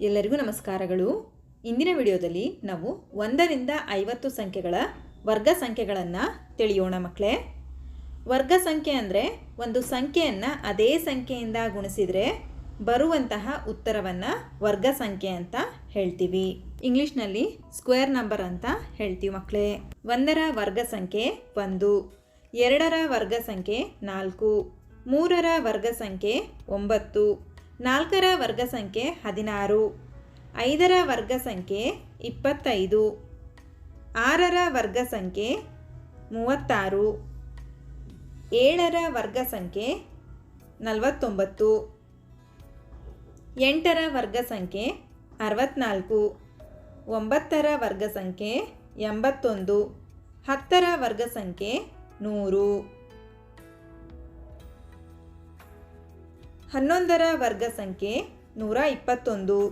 ಎಲ್ಲರಿಗೂ ನಮಸ್ಕಾರಗಳು. ಇಂದಿನ ವಿಡಿಯೋದಲ್ಲಿ ನಾವು ಒಂದರಿಂದ ಐವತ್ತು ಸಂಖ್ಯೆಗಳ ವರ್ಗ ಸಂಖ್ಯೆಗಳನ್ನು ತಿಳಿಯೋಣ ಮಕ್ಕಳೇ ವರ್ಗ ಸಂಖ್ಯೆ ಅಂದರೆ ಒಂದು ಸಂಖ್ಯೆಯನ್ನು ಅದೇ ಸಂಖ್ಯೆಯಿಂದ ಗುಣಿಸಿದರೆ ಬರುವಂತಹ ಉತ್ತರವನ್ನು ವರ್ಗ ಸಂಖ್ಯೆ ಅಂತ ಹೇಳ್ತೀವಿ. ಇಂಗ್ಲೀಷ್ನಲ್ಲಿ ಸ್ಕ್ವೇರ್ ನಂಬರ್ ಅಂತ ಹೇಳ್ತೀವಿ ಮಕ್ಕಳೇ ಒಂದರ ವರ್ಗ ಸಂಖ್ಯೆ ಒಂದು, ಎರಡರ ವರ್ಗ ಸಂಖ್ಯೆ ನಾಲ್ಕು, ಮೂರರ ವರ್ಗ ಸಂಖ್ಯೆ ಒಂಬತ್ತು ನಾಲ್ಕರ ವರ್ಗ ಸಂಖ್ಯೆ ಹದಿನಾರು. ಐದರ ವರ್ಗ ಸಂಖ್ಯೆ ಇಪ್ಪತ್ತೈದು. ಆರರ ವರ್ಗ ಸಂಖ್ಯೆ ಮೂವತ್ತಾರು. ಏಳರ ವರ್ಗ ಸಂಖ್ಯೆ ನಲವತ್ತೊಂಬತ್ತು. ಎಂಟರ ವರ್ಗ ಸಂಖ್ಯೆ ಅರವತ್ನಾಲ್ಕು. ಒಂಬತ್ತರ ವರ್ಗ ಸಂಖ್ಯೆ ಎಂಬತ್ತೊಂದು. ಹತ್ತರ ವರ್ಗ ಸಂಖ್ಯೆ ನೂರು. ಹನ್ನೊಂದರ ವರ್ಗ ಸಂಖ್ಯೆ ನೂರ ಇಪ್ಪತ್ತೊಂದು.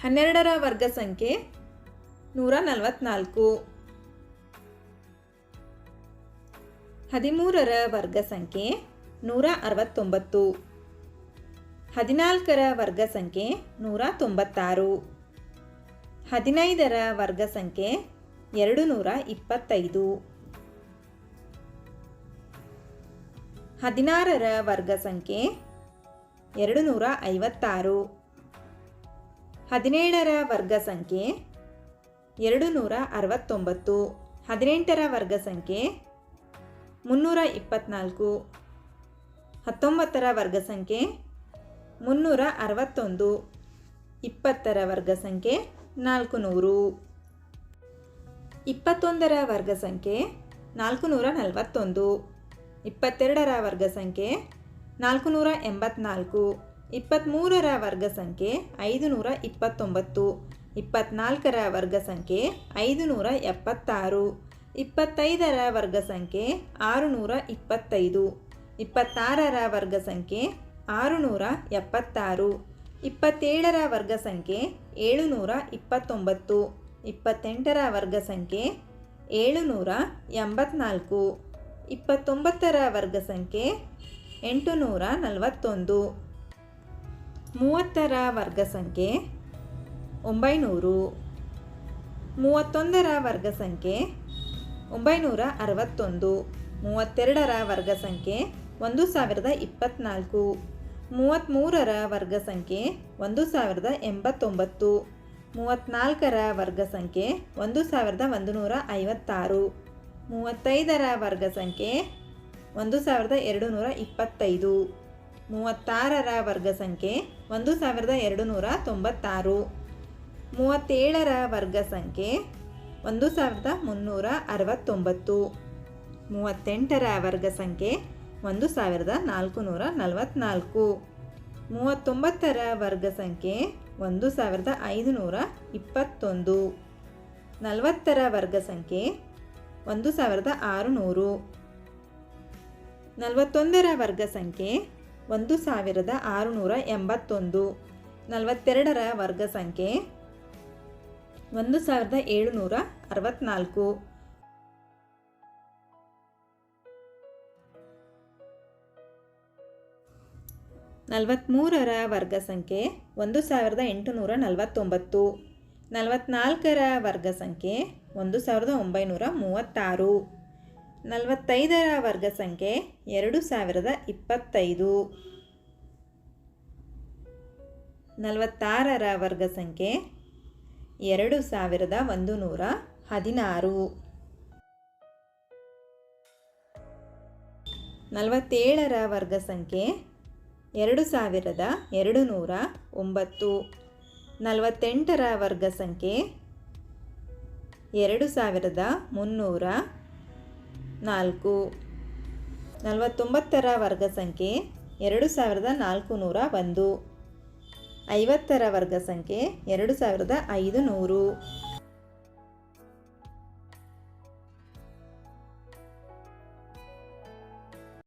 ಹನ್ನೆರಡರ ವರ್ಗ ಸಂಖ್ಯೆ ನೂರ ನಲವತ್ನಾಲ್ಕು. ಹದಿಮೂರರ ವರ್ಗ ಸಂಖ್ಯೆ ನೂರ ಅರವತ್ತೊಂಬತ್ತು. ಹದಿನಾಲ್ಕರ ವರ್ಗ ಸಂಖ್ಯೆ ನೂರ ತೊಂಬತ್ತಾರು. ಹದಿನೈದರ ವರ್ಗ ಸಂಖ್ಯೆ ಎರಡು ನೂರ ಇಪ್ಪತ್ತೈದು. ಹದಿನಾರರ ವರ್ಗ ಸಂಖ್ಯೆ ಎರಡು ನೂರ ಐವತ್ತಾರು ಹದಿನೇಳರ ವರ್ಗ ಸಂಖ್ಯೆ ಎರಡು ನೂರ ಅರವತ್ತೊಂಬತ್ತು ಹದಿನೆಂಟರ ವರ್ಗ ಸಂಖ್ಯೆ ಮುನ್ನೂರ ಇಪ್ಪತ್ತ್ನಾಲ್ಕು ಹತ್ತೊಂಬತ್ತರ ವರ್ಗ ಸಂಖ್ಯೆ ಮುನ್ನೂರ ಅರವತ್ತೊಂದು ಇಪ್ಪತ್ತರ ವರ್ಗ ಸಂಖ್ಯೆ ನಾಲ್ಕು ನೂರು ಇಪ್ಪತ್ತೊಂದರ ವರ್ಗ ಸಂಖ್ಯೆ ನಾಲ್ಕು ನೂರ ನಲವತ್ತೊಂದು ಇಪ್ಪತ್ತೆರಡರ ವರ್ಗ ಸಂಖ್ಯೆ ನಾಲ್ಕು ನೂರ ಎಂಬತ್ನಾಲ್ಕು ಇಪ್ಪತ್ತ್ಮೂರರ ವರ್ಗ ಸಂಖ್ಯೆ ಐದು ನೂರ ಇಪ್ಪತ್ತೊಂಬತ್ತು, ಇಪ್ಪತ್ನಾಲ್ಕರ ವರ್ಗ ಸಂಖ್ಯೆ ಐದು ನೂರ ಎಪ್ಪತ್ತಾರು, ಇಪ್ಪತ್ತೈದರ ವರ್ಗ ಸಂಖ್ಯೆ ಆರು ನೂರ ಇಪ್ಪತ್ತೈದು, ಇಪ್ಪತ್ತಾರರ ವರ್ಗ ಸಂಖ್ಯೆ ಆರು ನೂರ ಎಪ್ಪತ್ತಾರು, ಇಪ್ಪತ್ತೇಳರ ವರ್ಗ ಸಂಖ್ಯೆ ಏಳು ನೂರ ಇಪ್ಪತ್ತೊಂಬತ್ತು, ಇಪ್ಪತ್ತೆಂಟರ ವರ್ಗ ಸಂಖ್ಯೆ ಏಳು ನೂರ ಎಂಬತ್ನಾಲ್ಕು ಇಪ್ಪತ್ತೊಂಬತ್ತರ ವರ್ಗ ಸಂಖ್ಯೆ ಎಂಟು ನೂರ ನಲವತ್ತೊಂದು. ಮೂವತ್ತರ ವರ್ಗ ಸಂಖ್ಯೆ ಒಂಬೈನೂರು. ಮೂವತ್ತೊಂದರ ವರ್ಗ ಸಂಖ್ಯೆ ಒಂಬೈನೂರ ಅರವತ್ತೊಂದು. ಮೂವತ್ತೆರಡರ ವರ್ಗ ಸಂಖ್ಯೆ ಒಂದು ಸಾವಿರದ ಇಪ್ಪತ್ತ್ನಾಲ್ಕು ಮೂವತ್ತ್ಮೂರರ ವರ್ಗ ಸಂಖ್ಯೆ ಒಂದು ಸಾವಿರದ ಎಂಬತ್ತೊಂಬತ್ತು. ಮೂವತ್ತ್ನಾಲ್ಕರ ವರ್ಗ ಸಂಖ್ಯೆ ಒಂದು ಸಾವಿರದ ಒಂದು ನೂರ ಐವತ್ತಾರು. ಮೂವತ್ತೈದರ ವರ್ಗ ಸಂಖ್ಯೆ ಒಂದು ಸಾವಿರದ ಎರಡು ನೂರ ಇಪ್ಪತ್ತೈದು. ಮೂವತ್ತಾರರ ವರ್ಗ ಸಂಖ್ಯೆ ಒಂದು ಸಾವಿರದ ಎರಡು ನೂರ ತೊಂಬತ್ತಾರು. ಮೂವತ್ತೇಳರ ವರ್ಗ ಸಂಖ್ಯೆ ಒಂದು ಸಾವಿರದ ಮುನ್ನೂರ ಅರವತ್ತೊಂಬತ್ತು. ಮೂವತ್ತೆಂಟರ ವರ್ಗ ಸಂಖ್ಯೆ ಒಂದು ಸಾವಿರದ ನಾಲ್ಕು ನೂರ ನಲವತ್ತ್ನಾಲ್ಕು ಮೂವತ್ತೊಂಬತ್ತರ ವರ್ಗ ಸಂಖ್ಯೆ ಒಂದು ಸಾವಿರದ ಐದುನೂರ ಇಪ್ಪತ್ತೊಂದು. ನಲವತ್ತರ ವರ್ಗ ಸಂಖ್ಯೆ ಒಂದು ಸಾವಿರದ ಆರುನೂರು. ನಲವತ್ತೊಂದರ ವರ್ಗ ಸಂಖ್ಯೆ ಒಂದು ಸಾವಿರದ ಆರುನೂರ ಎಂಬತ್ತೊಂದು. ನಲವತ್ತೆರಡರ ವರ್ಗ ಸಂಖ್ಯೆ ಒಂದು ಸಾವಿರದ ಏಳುನೂರ ಅರವತ್ತ್ನಾಲ್ಕು ನಲವತ್ತ್ಮೂರರ ವರ್ಗ ಸಂಖ್ಯೆ ಒಂದು ಸಾವಿರದ ಎಂಟುನೂರ ನಲವತ್ತೊಂಬತ್ತು. ನಲವತ್ತ್ನಾಲ್ಕರ ವರ್ಗ ಸಂಖ್ಯೆ ಒಂದು ಸಾವಿರದ ಒಂಬೈನೂರ ಮೂವತ್ತಾರು. ನಲವತ್ತೈದರ ವರ್ಗ ಸಂಖ್ಯೆ ಎರಡು ಸಾವಿರದ ಇಪ್ಪತ್ತೈದು. ನಲವತ್ತಾರರ ವರ್ಗ ಸಂಖ್ಯೆ ಎರಡು ಸಾವಿರದ ಒಂದು ನೂರ ಹದಿನಾರು. ನಲವತ್ತೇಳರ ವರ್ಗ ಸಂಖ್ಯೆ ಎರಡು ಸಾವಿರದ ಎರಡು ನೂರ ಒಂಬತ್ತು. ನಲವತ್ತೆಂಟರ ವರ್ಗ ಸಂಖ್ಯೆ ಎರಡು ಸಾವಿರದ ಮುನ್ನೂರ ನಾಲ್ಕು. ನಲವತ್ತೊಂಬತ್ತರ ವರ್ಗ ಸಂಖ್ಯೆ ಎರಡು ಸಾವಿರದ ನಾಲ್ಕು ನೂರ ಒಂದು. ಐವತ್ತರ ವರ್ಗ ಸಂಖ್ಯೆ ಎರಡು ಸಾವಿರದ ಐದು ನೂರು